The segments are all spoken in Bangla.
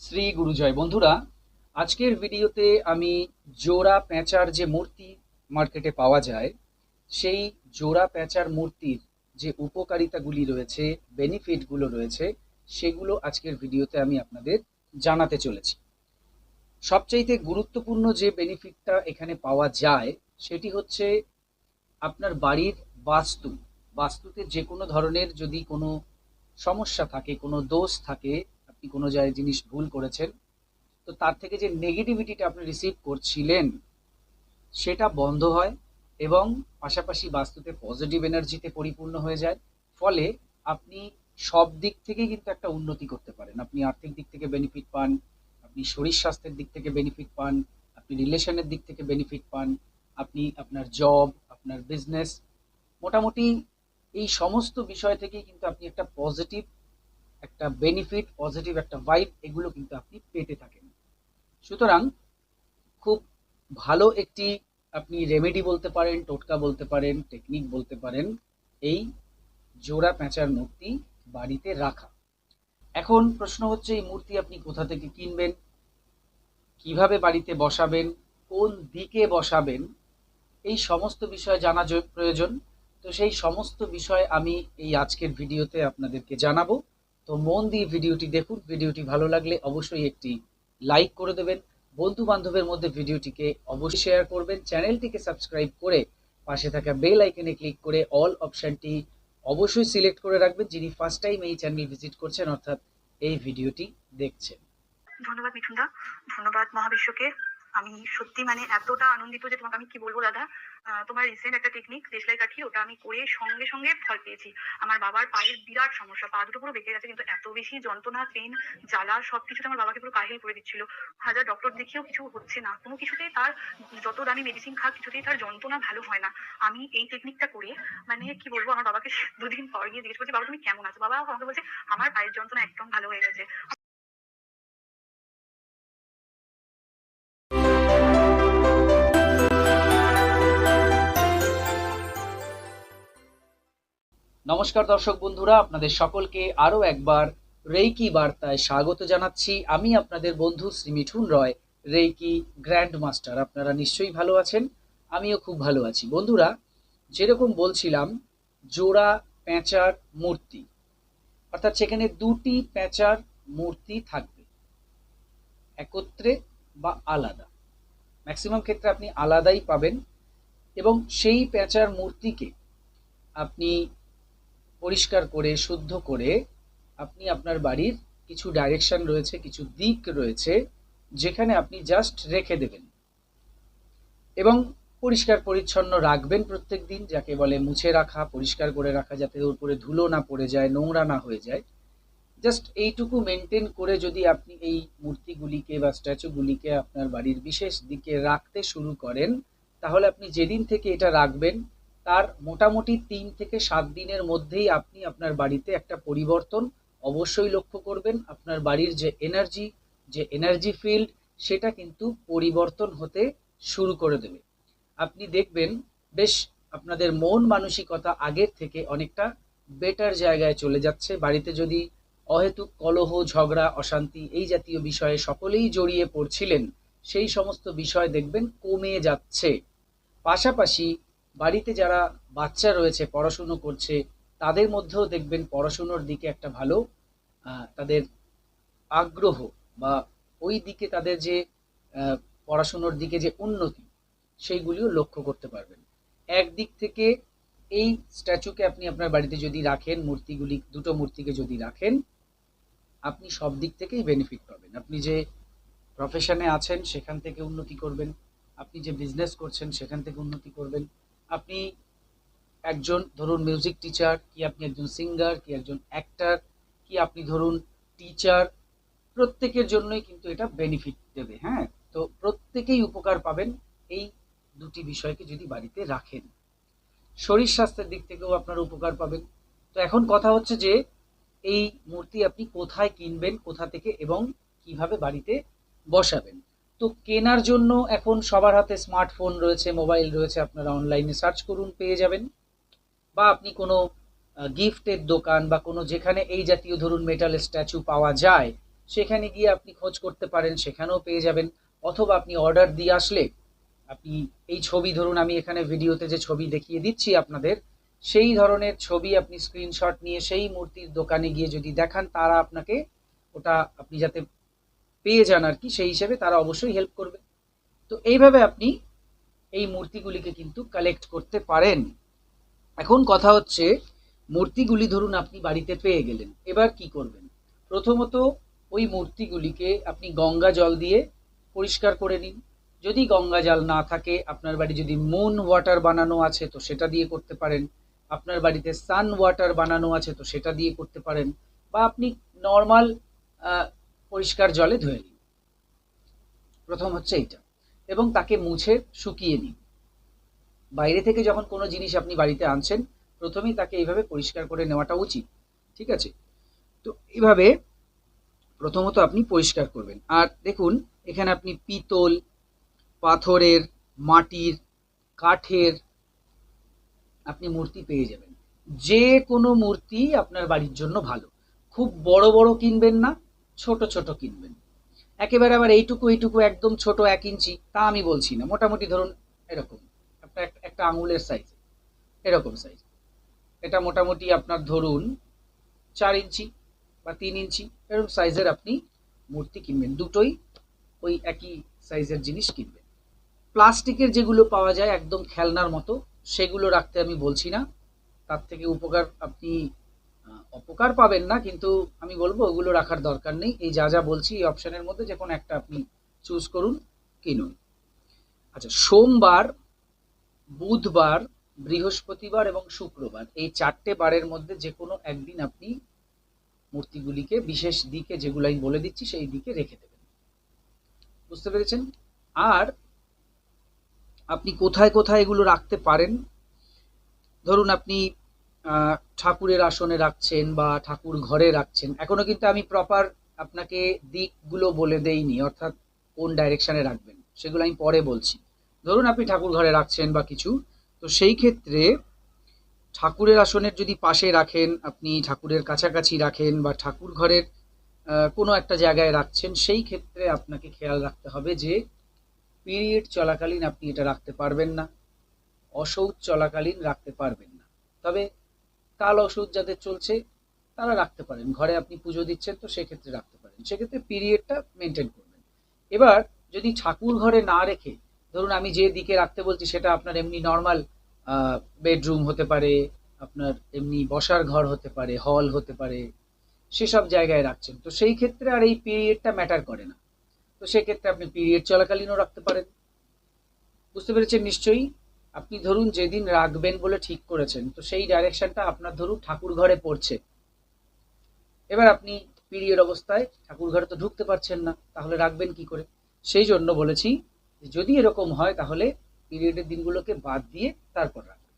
শ্রী গুরুজয় বন্ধুরা, আজকের ভিডিওতে আমি জোড়া পেঁচার যে মূর্তি মার্কেটে পাওয়া যায়, সেই জোড়া পেঁচার মূর্তির যে উপকারিতাগুলি রয়েছে, বেনিফিটগুলো রয়েছে, সেগুলো আজকের ভিডিওতে আমি আপনাদের জানাতে চলেছি। সবচাইতে গুরুত্বপূর্ণ যে বেনিফিটটা এখানে পাওয়া যায়, সেটি হচ্ছে আপনার বাড়ির বাস্তু। বাস্তুতে যে কোনো ধরনের যদি কোনো সমস্যা থাকে, কোনো দোষ থাকে আপনি কোনো জায়গায় জিনিস ভুল করেছেন? তো তার থেকে যে নেগেটিভিটিটা আপনি রিসিভ করছিলেন, সেটা বন্ধ হয় এবং পাশাপাশি বাস্তুতে পজিটিভ এনার্জিতে পরিপূর্ণ হয়ে যায়। ফলে আপনি সব দিক থেকে কিন্তু একটা উন্নতি করতে পারেন। আপনি আর্থিক দিক থেকে বেনিফিট পান, আপনি শরীর স্বাস্থ্যের দিক থেকে বেনিফিট পান, আপনি রিলেশনের দিক থেকে বেনিফিট পান, আপনি আপনার জব আপনার বিজনেস মোটামুটি এই সমস্ত বিষয় থেকেই কিন্তু আপনি একটা পজিটিভ একটা বেনিফিট পজিটিভ একটা ভাইব এগুলো কিন্তু আপনি পেতে থাকেন। সুতরাং খুব ভালো একটি আপনি রেমেডি বলতে পারেন, টোটকা বলতে পারেন টেকনিক বলতে পারেন, এই জোড়া পেঁচার মূর্তি বাড়িতে রাখা। এখন প্রশ্ন হচ্ছে, এই মূর্তি আপনি কোথা থেকে কিনবেন? কীভাবে বাড়িতে বসাবেন? কোন দিকে বসাবেন? এই সমস্ত বিষয় জানা প্রয়োজন। তো সেই সমস্ত বিষয় আমি এই আজকের ভিডিওতে আপনাদেরকে জানাব। তো মন দিয়ে ভিডিওটি দেখুন। ভিডিওটি ভালো লাগলে অবশ্যই একটি লাইক করে দেবেন। বন্ধু বান্ধবের মধ্যে ভিডিওটিকে অবশ্যই শেয়ার করবেন। চ্যানেলটিকে সাবস্ক্রাইব করে পাশে থাকা বেল আইকনে ক্লিক করে অল অপশনটি অবশ্যই সিলেক্ট করে রাখবেন। যিনি ফার্স্ট টাইম এই চ্যানেল ভিজিট করছেন, অর্থাৎ এই ভিডিওটি দেখছেন। ধন্যবাদ ধন্যবাদ মহাবিশ্বকে। আমি সত্যি মানে এতটা আনন্দিত যে তোমাকে আমি কি বলব, দাদা? তোমার রিসেন্ট একটা টেকনিক দেশলাই কাঠি, ওটা আমি করে সঙ্গে সঙ্গে ফল পেয়েছি। আমার বাবার পায়ের বিরাট সমস্যা, পা দুটো পুরো বেঁকে গেছে, কিন্তু এত বেশি যন্ত্রণা পেন জ্বালা, সবকিছুতে আমার বাবাকে পুরো কাহিল করে দিচ্ছিল। হাজার ডক্টর দেখিয়েও কিছু হচ্ছে না। কোনো কিছুতেই তার যত দামি মেডিসিন খাক, কিছুতেই তার যন্ত্রণা ভালো হয় না। আমি এই টেকনিকটা করে মানে কি বলব, আমার বাবাকে দুদিন পর গিয়ে জিজ্ঞেস করছি, বাবা, তুমি কেমন আছো? বাবা আমাকে বলছে, আমার পায়ের যন্ত্রণা একদম ভালো হয়ে গেছে। নমস্কার দর্শক বন্ধুরা, আপনাদের সকলকে আরও একবার রেইকি বার্তায় স্বাগত জানাচ্ছি। আমি আপনাদের বন্ধু Shri Mithun Roy, reiki grand master আপনারা নিশ্চয়ই ভালো আছেন? আমিও খুব ভালো আছি। বন্ধুরা, যেরকম বলছিলাম, জোড়া পেঁচার মূর্তি। অর্থাৎ সেখানে দুটি পেঁচার মূর্তি থাকবে। একত্রে বা আলাদা। ম্যাক্সিমাম ক্ষেত্রে আপনি আলাদাই পাবেন এবং সেই পেঁচার মূর্তিকে আপনি পরিষ্কার করে, শুদ্ধ করে আপনি আপনার বাড়ির কিছু ডাইরেকশন রয়েছে, কিছু দিক রয়েছে, যেখানে আপনি জাস্ট রেখে দেবেন। এবং পরিষ্কার পরিচ্ছন্ন রাখবেন প্রত্যেক দিন, যাকে বলে মুছে রাখা, পরিষ্কার করে রাখা যাতে ওর উপরে ধুলো না পড়ে যায়, নোংরা না হয়ে যায়। জাস্ট এইটুকু মেনটেন করে যদি আপনি এই মূর্তিগুলিকে বা স্ট্যাচুগুলিকে আপনার বাড়ির বিশেষ দিকে রাখতে শুরু করেন, তাহলে আপনি যেদিন থেকে এটা রাখবেন তার মোটামুটি তিন থেকে সাত দিনের মধ্যেই আপনি আপনার বাড়িতে একটা পরিবর্তন অবশ্যই লক্ষ্য করবেন। আপনার বাড়ির যে এনার্জি যে এনার্জি ফিল্ড সেটা কিন্তু পরিবর্তন হতে শুরু করে দেবে। আপনি দেখবেন, বেশ আপনাদের মন মানসিকতা আগের থেকে অনেকটা বেটার জায়গায় চলে যাচ্ছে। বাড়িতে যদি অহেতুক কলহ, ঝগড়া, অশান্তি এই জাতীয় বিষয়ে সকলেই জড়িয়ে পড়ছিলেন, সেই সমস্ত বিষয় দেখবেন কমে যাচ্ছে। পাশাপাশি বাড়িতে যারা বাচ্চা রয়েছে, পড়াশুনো করছে, তাদের মধ্যেও দেখবেন পড়াশুনোর দিকে একটা ভালো তাদের আগ্রহ বা ওই দিকে তাদের যে পড়াশুনোর দিকে যে উন্নতি, সেইগুলিও লক্ষ্য করতে পারবেন। একদিক থেকে এই স্ট্যাচুকে আপনি আপনার বাড়িতে যদি রাখেন, মূর্তিগুলি, দুটো মূর্তিকে যদি রাখেন, আপনি সব দিক থেকেই বেনিফিট পাবেন। আপনি যে প্রফেশনে আছেন, সেখান থেকে উন্নতি করবেন। আপনি যে বিজনেস করছেন, সেখান থেকে উন্নতি করবেন। আপনি একজন ধরুন মিউজিক টিচার কি আপনি একজন সিঙ্গার কি একজন অ্যাক্টার কি আপনি ধরুন টিচার প্রত্যেকের জন্যই কিন্তু এটা বেনিফিট দেবে হ্যাঁ? তো প্রত্যেকেই উপকার পাবেন এই দুটি বিষয়কে যদি বাড়িতে রাখেন। শরীর স্বাস্থ্যের দিক থেকেও আপনারা উপকার পাবেন। তো এখন কথা হচ্ছে যে, এই মূর্তি আপনি কোথায় কিনবেন, কোথা থেকে এবং কীভাবে বাড়িতে বসাবেন? তো কেনার জন্য এখন সবার হাতে স্মার্টফোন রয়েছে মোবাইল রয়েছে, আপনারা অনলাইনে সার্চ করুন, পেয়ে যাবেন। বা আপনি কোনো গিফটের দোকান বা কোনো যেখানে এই জাতীয় ধরুন মেটাল স্ট্যাচু পাওয়া যায়, সেখানে গিয়ে আপনি খোঁজ করতে পারেন, সেখানেও পেয়ে যাবেন। অথবা আপনি অর্ডার দিয়ে আসলে আপনি এই ছবি ধরুন, আমি এখানে ভিডিওতে যে ছবি দেখিয়ে দিচ্ছি আপনাদের, সেই ধরনের ছবি আপনি স্ক্রিনশট নিয়ে সেই মূর্তির দোকানে গিয়ে যদি দেখান, তারা আপনাকে ওটা আপনি যাতে পেয়ে যান আর কি, সেই হিসেবে তারা অবশ্যই হেল্প করবে। তো এইভাবে আপনি এই মূর্তিগুলিকে কিন্তু কালেক্ট করতে পারেন। এখন কথা হচ্ছে, মূর্তিগুলি ধরুন আপনি বাড়িতে পেয়ে গেলেন, এবার কি করবেন? প্রথমত ওই মূর্তিগুলিকে আপনি গঙ্গা জল দিয়ে পরিষ্কার করে নিন। যদি গঙ্গা জল না থাকে, আপনার বাড়ি যদি মুন ওয়াটার বানানো আছে, তো সেটা দিয়ে করতে পারেন। আপনার বাড়িতে সান ওয়াটার বানানো আছে, তো সেটা দিয়ে করতে পারেন। বা আপনি নর্মাল পরিষ্কার জলে ধুয়ে নিন। প্রথম হচ্ছে এইটা। এবং তাকে মুছে শুকিয়ে নিন। বাইরে থেকে যখন কোনো জিনিস আপনি বাড়িতে আনছেন, প্রথমেই তাকে এইভাবে পরিষ্কার করে নেওয়াটা উচিত। ঠিক আছে? তো এইভাবে প্রথমত আপনি পরিষ্কার করবেন। আর দেখুন, এখানে আপনি পিতল, পাথরের, মাটির, কাঠের আপনি মূর্তি পেয়ে যাবেন। যে কোনো মূর্তি আপনার বাড়ির জন্য ভালো। খুব বড় বড় কিনবেন না ছোট ছোট কিনবেন। একেবারে আবার এইটুকু এইটুকু একদম ছোট এক ইঞ্চি, তা আমি বলছি না। মোটামুটি ধরুন এরকম, একটা, একটা- আঙুলের সাইজ এরকম সাইজ এটা মোটামুটি আপনার ধরুন চার ইঞ্চি বা তিন ইঞ্চি, এরকম সাইজের আপনি মূর্তি কিনবেন। দুটোই ওই একই সাইজের জিনিস কিনবেন। প্লাস্টিকের যেগুলো পাওয়া যায় একদম খেলনার মতো, সেগুলো রাখতে আমি বলছি না। তার থেকে উপকার আপনি অপকার পাবেন না, কিন্তু আমি বলব ওগুলো রাখার দরকার নেই। এই যা যা বলছি এই অপশানের মধ্যে যে কোনো একটা আপনি চুজ করুন, কিনুন। আচ্ছা সোমবার, বুধবার, বৃহস্পতিবার এবং শুক্রবার এই চারটে বারের মধ্যে যে কোনো একদিন আপনি মূর্তিগুলিকে বিশেষ দিকে যেগুলো আমি বলে দিচ্ছি সেই দিকে রেখে দেবেন। বুঝতে পেরেছেন? আর আপনি কোথায় কোথায় এগুলো রাখতে পারেন? ধরুন আপনি ঠাকুরের আসনে রাখছেন বা ঠাকুর ঘরে রাখছেন, এখনও কিন্তু আমি প্রপার আপনাকে দিকগুলো বলে দেইনি, অর্থাৎ কোন ডাইরেকশনে রাখবেন, সেগুলো আমি পরে বলছি। ধরুন আপনি ঠাকুর ঘরে রাখছেন বা কিছু, তো সেই ক্ষেত্রে ঠাকুরের আসনের যদি পাশে রাখেন, আপনি ঠাকুরের কাছাকাছি রাখেন বা ঠাকুর ঘরের কোনো একটা জায়গায় রাখছেন, সেই ক্ষেত্রে আপনাকে খেয়াল রাখতে হবে যে পিরিয়ড চলাকালীন আপনি এটা রাখতে পারবেন না, অসৌচ চলাকালীন রাখতে পারবেন না। তবে কাল ওষুধ যাদের চলছে, তারা রাখতে পারেন। ঘরে আপনি পুজো দিচ্ছেন তো সেক্ষেত্রে রাখতে পারেন। সেক্ষেত্রে পিরিয়ডটা মেনটেন করবেন। এবার যদি ঠাকুর ঘরে না রেখে, ধরুন আমি যে দিকে রাখতে বলছি সেটা আপনার এমনি নর্মাল বেডরুম হতে পারে, আপনার এমনি বসার ঘর হতে পারে হল হতে পারে, সেসব জায়গায় রাখছেন। তো সেই ক্ষেত্রে আর এই পিরিয়ডটা ম্যাটার করে না। তো সেক্ষেত্রে আপনি পিরিয়ড চলাকালীনও রাখতে পারেন। বুঝতে পেরেছেন নিশ্চয়ই? আপনি ধরুন যেদিন রাখবেন বলে ঠিক করেছেন, তো সেই ডাইরেকশনটা আপনার ধরুন ঠাকুর ঘরে পড়ছে। এবার আপনি পিরিয়ড অবস্থায় ঠাকুর ঘরে তো ঢুকতে পারছেন না, তাহলে রাখবেন কি করে? সেই জন্য বলেছি যদি এরকম হয় তাহলে পিরিয়ডের দিনগুলোকে বাদ দিয়ে তারপর রাখবেন।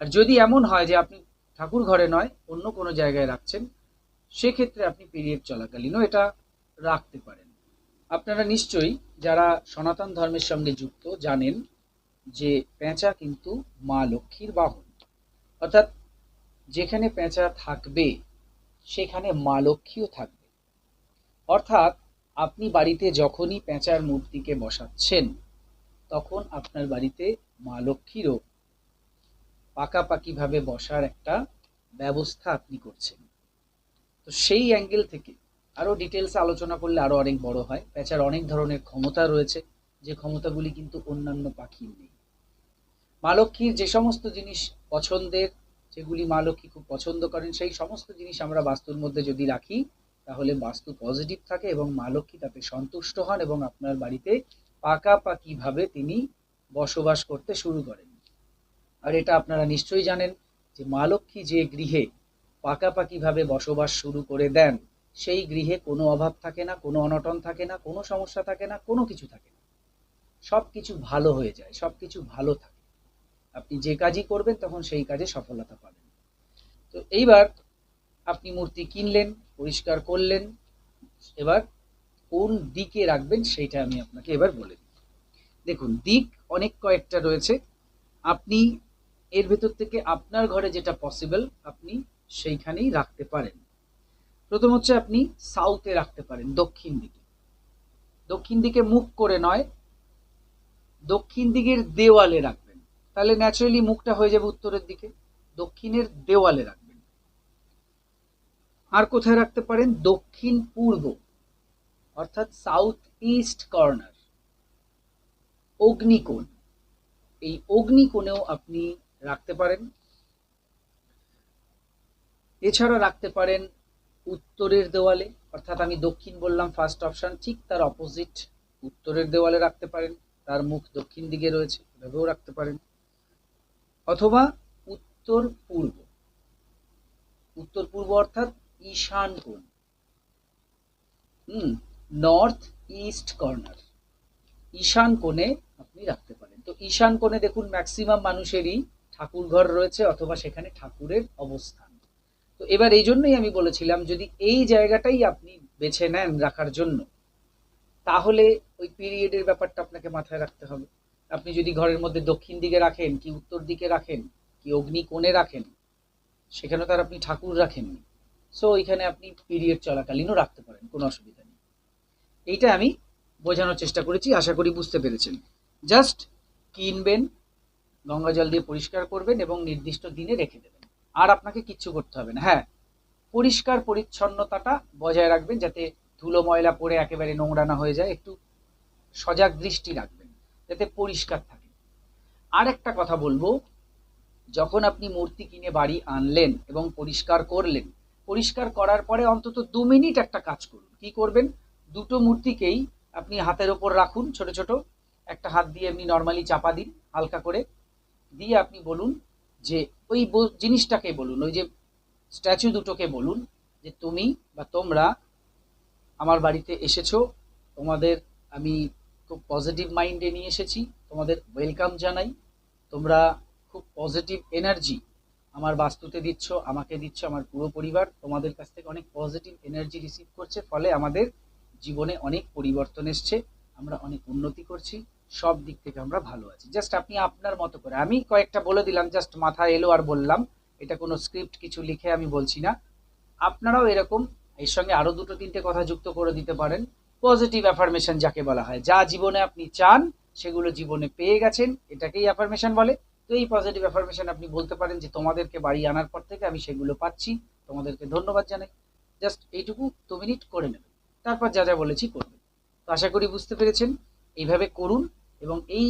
আর যদি এমন হয় যে আপনি ঠাকুর ঘরে নয়, অন্য কোনো জায়গায় রাখছেন, সেক্ষেত্রে আপনি পিরিয়ড চলাকালীনও এটা রাখতে পারেন। আপনারা নিশ্চয়ই যারা সনাতন ধর্মের সঙ্গে যুক্ত জানেন যে পেঁচা কিন্তু মা লক্ষ্মীর বাহন। অর্থাৎ যেখানে পেঁচা থাকবে, সেখানে মা লক্ষ্মীও থাকবে। অর্থাৎ আপনি বাড়িতে যখনই পেঁচার মূর্তিকে বসাচ্ছেন, তখন আপনার বাড়িতে মা লক্ষ্মীরও পাকাপাকিভাবে বসার একটা ব্যবস্থা আপনি করছেন। তো সেই অ্যাঙ্গেল থেকে আরও ডিটেলসে আলোচনা করলে আরও অনেক বড় হয়। পেঁচার অনেক ধরনের ক্ষমতা রয়েছে। যে ক্ষমতাগুলি কিন্তু অন্যান্য পাখির নেই। মা লক্ষ্মীর যে সমস্ত জিনিস পছন্দের, যেগুলি মা লক্ষ্মী খুব পছন্দ করেন, সেই সমস্ত জিনিস আমরা বাস্তুর মধ্যে যদি রাখি, তাহলে বাস্তু পজিটিভ থাকে এবং মা লক্ষ্মী তাতে সন্তুষ্ট হন এবং আপনার বাড়িতে পাকাপাকিভাবে তিনি বসবাস করতে শুরু করেন। আর এটা আপনারা নিশ্চয়ই জানেন যে মা লক্ষ্মী যে গৃহে পাকাপাকিভাবে বসবাস শুরু করে দেন, সেই গৃহে কোনো অভাব থাকে না, কোনো অনটন থাকে না, কোনো সমস্যা থাকে না, কোনো কিছু থাকে না। সব কিছু ভালো হয়ে যায় সব কিছু ভালো থাকে। আপনি যে কাজই করবেন, তখন সেই কাজে সফলতা পাবেন। তো এইবার আপনি মূর্তি কিনলেন, পরিষ্কার করলেন, এবার কোন দিকে রাখবেন সেইটা আমি আপনাকে এবার বলে দিই। দেখুন, দিক অনেক কয়েকটা রয়েছে। আপনি এর ভেতর থেকে আপনার ঘরে যেটা পসিবল আপনি সেইখানেই রাখতে পারেন। প্রথম হচ্ছে আপনি সাউথে রাখতে পারেন, দক্ষিণ দিকে। দক্ষিণ দিকে মুখ করে নয়, দক্ষিণ দিকের দেওয়ালে রাখবেন তাহলে ন্যাচারালি মুখটা হয়ে যাবে উত্তরের দিকে। দক্ষিণের দেওয়ালে রাখবেন। আর কোথায় রাখতে পারেন? দক্ষিণ পূর্ব, অর্থাৎ সাউথ ইস্ট কর্নার অগ্নিকোণ। এই অগ্নিকোণেও আপনি রাখতে পারেন। এছাড়া রাখতে পারেন উত্তরের দেওয়ালে, অর্থাৎ আমি দক্ষিণ বললাম ফার্স্ট অপশন ঠিক তার অপোজিট উত্তরের দেওয়ালে রাখতে পারেন। তার মুখ দক্ষিণ দিকে রয়েছে, এভাবেও রাখতে পারেন। অথবা উত্তর পূর্ব উত্তর পূর্ব অর্থাৎ ঈশান কোণ। হুম নর্থ ইস্ট কর্নার ঈশান কোণে আপনি রাখতে পারেন। তো ঈশান কোণে দেখুন ম্যাক্সিমাম মানুষেরই ঠাকুর ঘর রয়েছে অথবা সেখানে ঠাকুরের অবস্থান। তো এবার এই জন্যই আমি বলেছিলাম, যদি এই জায়গাটাই আপনি বেছে নেন রাখার জন্য, তাহলে ওই পিরিয়ডের ব্যাপারটা আপনাকে মাথায় রাখতে হবে। আপনি যদি ঘরের মধ্যে দক্ষিণ দিকে রাখেন, কি উত্তর দিকে রাখেন, কি অগ্নি কোণে রাখেন সেখানে তার আপনি ঠাকুর রাখেননি। সো এখানে আপনি পিরিয়ড চলাকালীনও রাখতে পারেন, কোনো অসুবিধা নেই। এইটা আমি বোঝানোর চেষ্টা করেছি, আশা করি বুঝতে পেরেছেন। জাস্ট কিনবেন, গঙ্গা জল দিয়ে পরিষ্কার করবেন এবং নির্দিষ্ট দিনে রেখে দেবেন। আর আপনাকে কিচ্ছু করতে হবে না। হ্যাঁ পরিষ্কার পরিচ্ছন্নতাটা বজায় রাখবেন যাতে ধুলো ময়লা পড়ে একেবারে নোংরা না হয়ে যায়, একটু সজাগ দৃষ্টি রাখবেন। যাতে পরিষ্কার থাকে। আর একটা কথা বলব, যখন আপনি মূর্তি কিনে বাড়ি আনলেন এবং পরিষ্কার করলেন, পরিষ্কার করার পরে অন্তত দু মিনিট একটা কাজ করুন। কি করবেন? দুটো মূর্তিকেই আপনি হাতের ওপর রাখুন ছোট ছোট, একটা হাত দিয়ে এমনি নর্মালি চাপা দিন হালকা করে। দিয়ে আপনি বলুন যে, ওই জিনিসটাকে বলুন, ওই যে স্ট্যাচু দুটোকে বলুন যে, তুমি বা তোমরা আমার বাড়িতে এসেছ, তোমাদের আমি খুব পজিটিভ মাইন্ডে নিয়ে এসেছি। তোমাদের ওয়েলকাম জানাই। তোমরা খুব পজিটিভ এনার্জি আমার বাস্তুতে দিচ্ছ, আমাকে দিচ্ছ, আমার পুরো পরিবার তোমাদের কাছ থেকে অনেক পজিটিভ এনার্জি রিসিভ করছে। ফলে আমাদের জীবনে অনেক পরিবর্তন এসছে, আমরা অনেক উন্নতি করছি, সব দিক থেকে আমরা ভালো আছি। জাস্ট আপনি আপনার মতো করে। আমি কয়েকটা বলে দিলাম জাস্ট মাথায় এলো আর বললাম। এটা কোনো স্ক্রিপ্ট কিছু লিখে আমি বলছি না। আপনারাও এরকম, এর সঙ্গে আরও দুটো তিনটে কথা যুক্ত করে দিতে পারেন। পজিটিভ অ্যাফার্মেশন যাকে বলা হয়। যা জীবনে আপনি চান, সেগুলো জীবনে পেয়ে গেছেন, এটাকেই অ্যাফার্মেশন বলে। তো এই পজিটিভ অ্যাফার্মেশন আপনি বলতে পারেন যে, তোমাদেরকে বাড়ি আনার পর থেকে আমি সেগুলো পাচ্ছি। তোমাদেরকে ধন্যবাদ জানাই। জাস্ট এইটুকু দু মিনিট করে নেবেন। তারপর যা যা বলেছি করবেন। তো আশা করি বুঝতে পেরেছেন। এইভাবে করুন এবং এই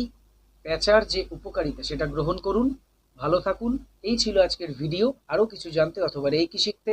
প্যাচার যে উপকারিতা, সেটা গ্রহণ করুন। ভালো থাকুন। এই ছিল আজকের ভিডিও আরও কিছু জানতে অথবা এই কি শিখতে